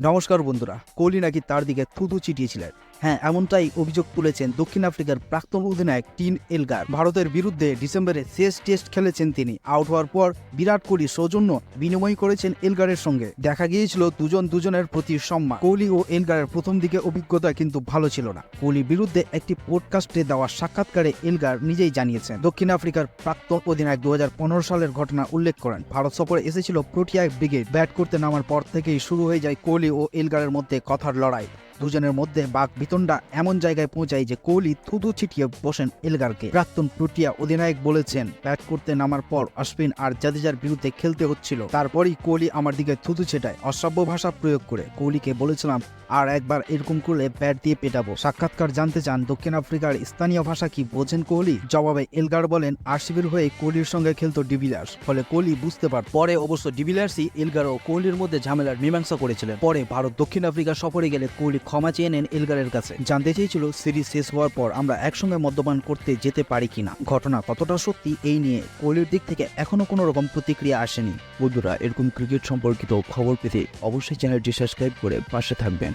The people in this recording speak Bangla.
নমস্কার বন্ধুরা কোহলি নাকি তার দিকে থুতু চিটিয়েছিলেন। হ্যাঁ এমনটাই অভিযোগ তুলেছেন দক্ষিণ আফ্রিকার প্রাক্তন অধিনায়ক টিন এলগার। ভারতের বিরুদ্ধে ডিসেম্বরে শেষ টেস্ট খেলেছেন তিনি। আউট হওয়ার পর বিরাট কোহলি সৌজন্য বিনিময় করেছেন এলগারের সঙ্গে। দেখা গিয়েছিল দুজন দুজনের প্রতি সম্মান। কোহলি ও এলগারের প্রথম দিকে অভিজ্ঞতা কিন্তু ভালো ছিল না। কোহলির বিরুদ্ধে একটি পডকাস্টে দেওয়া সাক্ষাৎকারে এলগার নিজেই জানিয়েছেন, দক্ষিণ আফ্রিকার প্রাক্তন অধিনায়ক দু হাজার পনেরো সালের ঘটনা উল্লেখ করেন। ভারত সফরে এসেছিল প্রোটিয়া ব্রিগেড। ব্যাট করতে নামার পর থেকেই শুরু হয়ে যায় কোহলি ও এলগারের মধ্যে কথার লড়াই। দুজনের মধ্যে বাঘ বিতণ্ডা এমন জায়গায় পৌঁছায় যে কোহলি থুতু ছিটিয়ে বসেন এলগারকে। প্রাক্তন প্রোটিয়া অধিনায়ক বলেছেন, ব্যাট করতে নামার পর অশ্বিন আর জাদেজার বিরুদ্ধে খেলতে হচ্ছিল। তারপরই কোহলি আমার দিকে থুতু ছেটায়। অসভ্য ভাষা প্রয়োগ করে কোহলিকে বলেছিলাম, আর একবার এরকম করলে ব্যাট দিয়ে পেটাবো। সাক্ষাৎকার জানতে চান দক্ষিণ আফ্রিকার স্থানীয় ভাষা কি বোঝেন কোহলি? জবাবে এলগার বলেন আরসিবির হয়ে কোহলির সঙ্গে খেলতো ডিভিলার্স ফলে কোহলি বুঝতে পার পরে অবশ্য ডিভিলার্সই এলগার ও কোহলির মধ্যে ঝামেলার মীমাংসা করেছিলেন। পরে ভারত দক্ষিণ আফ্রিকা সফরে গেলে কোহলি ক্ষমা চেয়ে নেন এলগারের কাছে। জানতে চেয়েছিল সিরিজ শেষ হওয়ার পর আমরা একসঙ্গে মদ্যপান করতে যেতে পারি কিনা। ঘটনা কতটা সত্যি এই নিয়ে কোহলির দিক থেকে এখনও কোনো রকম প্রতিক্রিয়া আসেনি। বন্ধুরা, এরকম ক্রিকেট সম্পর্কিত খবর পেতে অবশ্যই চ্যানেলটি সাবস্ক্রাইব করে পাশে থাকবেন।